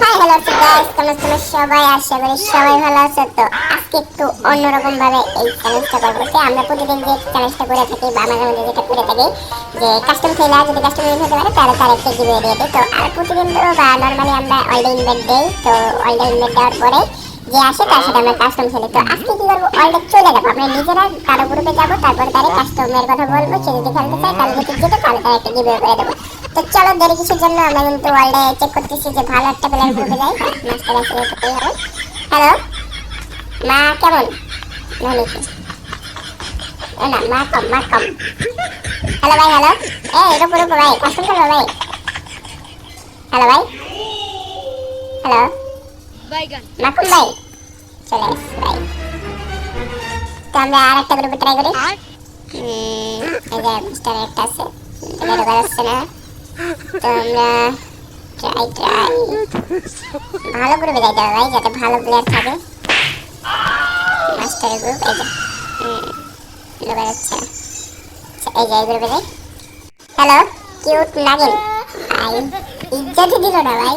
Hi hello guys কেমন তোমরা সবাই? আশা করি সবাই ভালো আছো। তো আজকে একটু অন্যরকম ভাবে এই চ্যালেঞ্জটা করব। তো আমরা প্রতিদিন যে চ্যালেঞ্জটা করে থাকি বা মাঝে মাঝে যেটা করে থাকি, যে কাস্টম খেলা যদি কাস্টম ইউজ হতে পারে, তাহলে তার একটা গিভে দিয়ে দিই। তো আর প্রতিদিন তো বা নর্মালি আমরা অলডে ইনভাইট দেই। তো অলডে ইনভাইট দেওয়ার পরে যে আসে, তার সাথে আমরা কাস্টম খেলি। তো আজকে কি করব? অলডে চলে যাব। আমরা নিজেরা কারও গ্রুপে যাব, তারপরে তারে কাস্টমের কথা বলব। সে যদি খেলতে চায় তাহলে যদি যেতে তাহলে তার একটা গিভে করে দেবো। তো চলো দেরি কিছুর জন্য? আমরা কিন্তু ওয়ার্ল্ডে চেক করতেছি যে ভালো একটা প্লেয়ার গ্রুপে যাই মাস্টার আসলে করতেই হবে। হ্যালো মা কেমন? এ না মা কম মা কম। হ্যালো ভাই হ্যালো এ এটা পুরো ভাই কাস্টম করব ভাই। হ্যালো ভাই? হ্যালো মাকুম ভাই? চলে এস ভাই। তো আমরা আর একটা গ্রুপে ট্রাই করি। এই যে মিস্টার একটা আছে। এটা ঢোকা যাচ্ছে না। ভালো গ্রুপে যাইতে হবে ভাই যাতে ভালো প্লেয়ার থাকে মাস্টার গ্রুপ এই যে যাচ্ছে আচ্ছা, এই যে এই হ্যালো কিউট নাগিন ভাই দিল না ভাই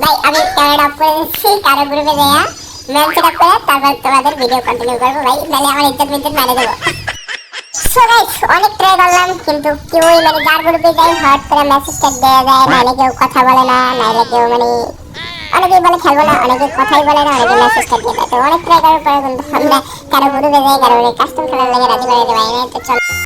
ভাই আমি অফ করে দিচ্ছি কারও গ্রুপে যাইয়া করে তারপর তোমাদের ভিডিও কন্টিনিউ করব ভাই নাহলে আমার ইজ্জত মিজ্জত মারে দেবো সো গাইস অনেক ট্রাই করলাম কিন্তু কেউই মানে যার গ্রুপে যাই হট করে মেসেজটা দেওয়া যায় নাইলে কেউ কথা বলে না নাইলে কেউ মানে অনেকেই বলে খেলব না অনেকে কথাই বলে না অনেকে মেসেজটা দিয়ে দেয় তো অনেক ট্রাই করার পরে কিন্তু আমরা কারও গ্রুপে যাই কারও কাস্টম খেলার লাগে রাজি করে না? তো চলো।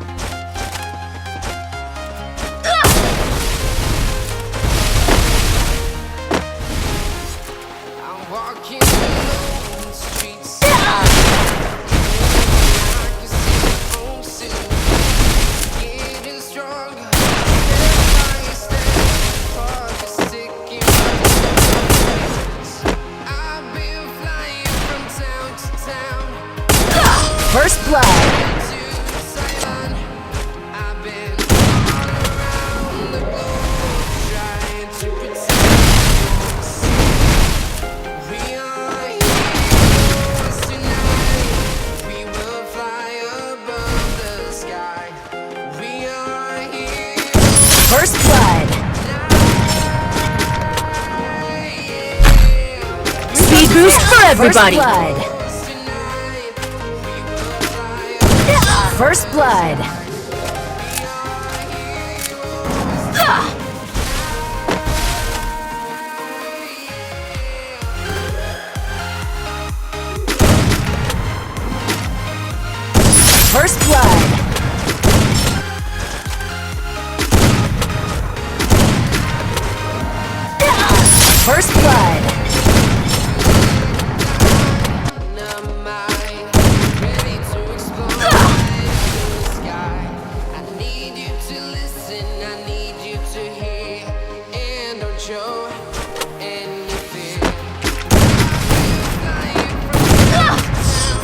Boost for everybody. First blood. First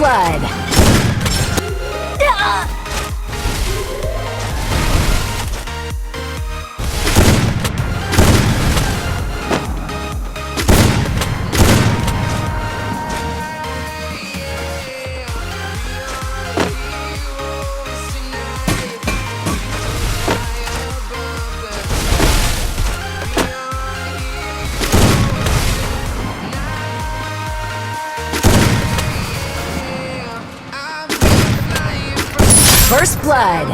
Blood. First blood.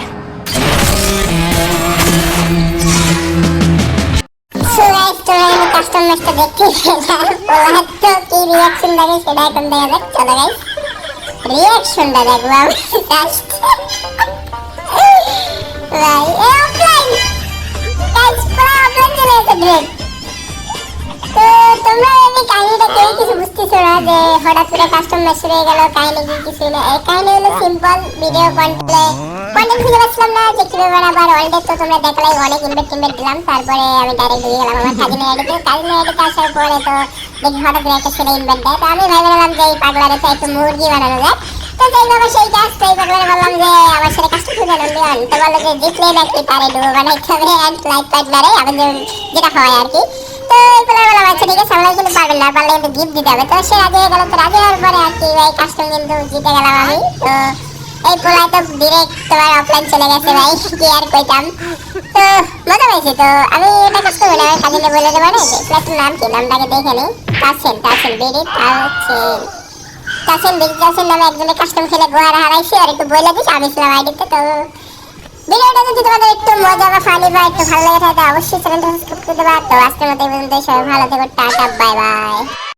Custom ম্যাচটা দেখতে ওরা তো কি রিয়াকশন দেবে সেটা এখন দেখা যাক চলো গাইস রিয়াকশনটা দেখব ভাই অফলাইন গাইস পুরো অফলাইন চলে গেছে ড্রেড তো তোমরা এই কাহিনীটা কেউ কিছু বুঝতেছো না যে হঠাৎ করে কাস্টম ম্যাচ হয়ে গেল, কাহিনী কি কিছু না। এই কাহিনী হলো সিম্পল ভিডিও কন্ট্রোলে কন্টেন্ট খুঁজে পাচ্ছিলাম না যে কীভাবে বানাবার অলরেডি তো তোমরা দেখলাই, অনেক ইনভেট টিনভেট দিলাম। তারপরে আমি ডাইরেক্ট ঢুকে গেলাম আমার কাজিনের আইডিতে কাজিনের আইডিতে আসার পরে তো দেখি হঠাৎ করে একটা ছেলে ইনভেট দেয়। তো আমি ভাই বললাম যে এই পাগলারে তো একটু মুরগি বানানো যায় তো যাই বাবা সেই কাজ তো এই বললাম যে আমার সাথে কাজটা খুঁজে দিওয়ান তো বলল যে ডিসপ্লে ব্যাটারি তারে ডুবো বানাইতে হবে অ্যান্ড লাইট ফাইট বাড়ে আমি যেটা হয় আর কি। তো এরপরে বললাম আচ্ছা ঠিক আছে আমরা কিন্তু পারবেন না পারলে কিন্তু গিফট দিতে হবে তো সে রাজি হয়ে গেল তো রাজি হওয়ার পরে আর কি ভাই কাস্টম কিন্তু জিতে গেলাম আমি তো এই পোলায় তো ডিরেক্ট তোমার অফলাইন চলে গেছে ভাই কি আর কইতাম বলে বলে বলে ছিলাম আইডিতে তো ভিডিওটা যদি তোমাদের একটু মজা বা ফানি বা একটু ভালো লেগে থাকে অবশ্যই চ্যানেলটা সাবস্ক্রাইব করে দেবা। তো আজকের মতো এই পর্যন্ত সবাই ভালো থেকো, টাটা বাই বাই